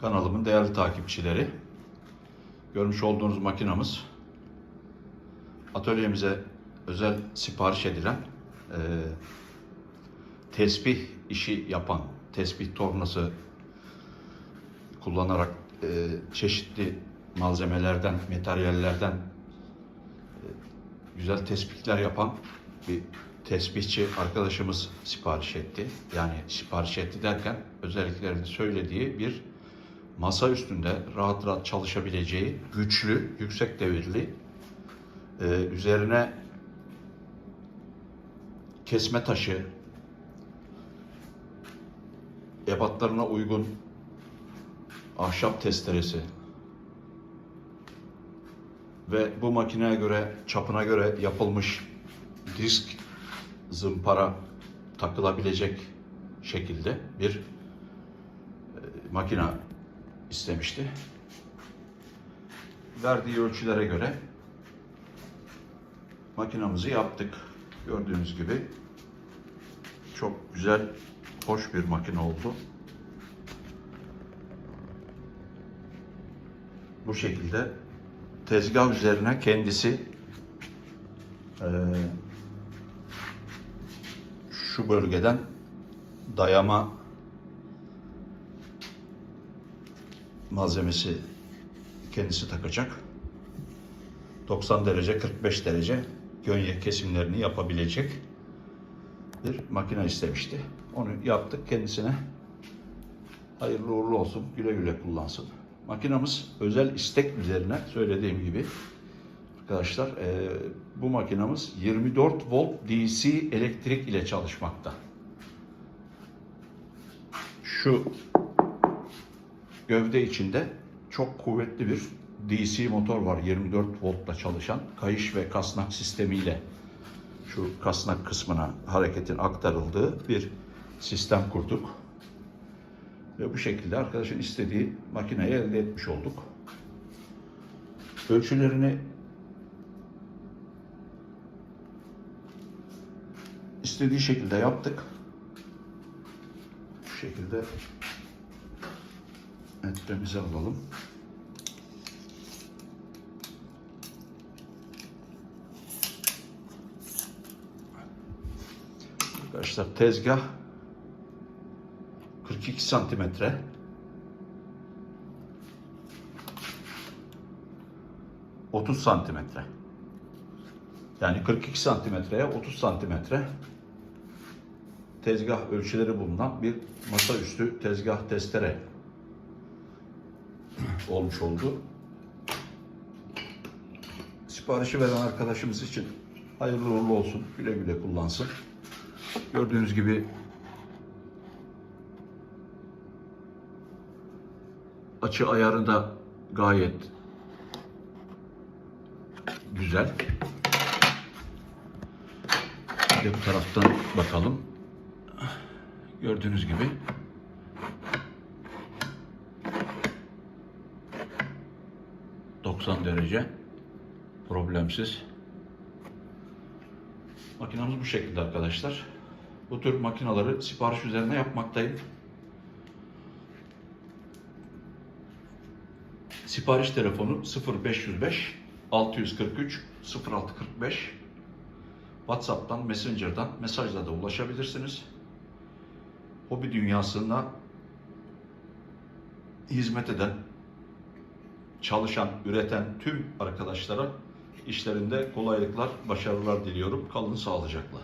kanalımın değerli takipçileri. Görmüş olduğunuz makinamız atölyemize özel sipariş edilen e, tesbih işi yapan, tesbih tornası kullanarak e, çeşitli malzemelerden, materyallerden e, güzel tespitler yapan bir tesbihçi arkadaşımız sipariş etti. Yani sipariş etti derken özelliklerini söylediği bir masa üstünde rahat rahat çalışabileceği güçlü, yüksek devirli e, üzerine kesme taşı ebatlarına uygun ahşap testeresi ve bu makineye göre çapına göre yapılmış disk zımpara takılabilecek şekilde bir e, makina istemişti. Verdiği ölçülere göre makinamızı yaptık. Gördüğünüz gibi çok güzel, hoş bir makine oldu. Bu şekilde tezgah üzerine kendisi eee, şu bölgeden dayama malzemesi kendisi takacak. 90 derece 45 derece gönye kesimlerini yapabilecek bir makine istemişti. Onu yaptık kendisine. Hayırlı uğurlu olsun. Güle güle kullansın. Makinamız özel istek üzerine söylediğim gibi arkadaşlar eee, bu makinamız 24 volt DC elektrik ile çalışmakta. Şu gövde içinde çok kuvvetli bir DC motor var 24 voltla çalışan kayış ve kasnak sistemiyle şu kasnak kısmına hareketin aktarıldığı bir sistem kurduk. Ve bu şekilde arkadaşın istediği makineyi elde etmiş olduk. Ölçülerini istediği şekilde yaptık. Bu şekilde metremizi alalım. Arkadaşlar tezgah 42 santimetre. ...30 santimetre. Yani 42 santimetreye 30 santimetre tezgah ölçüleri bulunan bir masaüstü tezgah testere olmuş oldu. Siparişi veren arkadaşımız için hayırlı uğurlu olsun. Güle güle kullansın. Gördüğünüz gibi açı ayarı da gayet güzel. Bir de bu taraftan bakalım. Gördüğünüz gibi ...90 derece... ...problemsiz... ...makinamız bu şekilde arkadaşlar. Bu tür makinaları sipariş üzerine yapmaktayım. Sipariş telefonu 0505 643 0645 WhatsApp'tan, Messenger'dan mesajla da ulaşabilirsiniz. Hobi dünyasında hizmet eden, çalışan, üreten tüm arkadaşlara işlerinde kolaylıklar, başarılar diliyorum. Kalın sağlıcakla.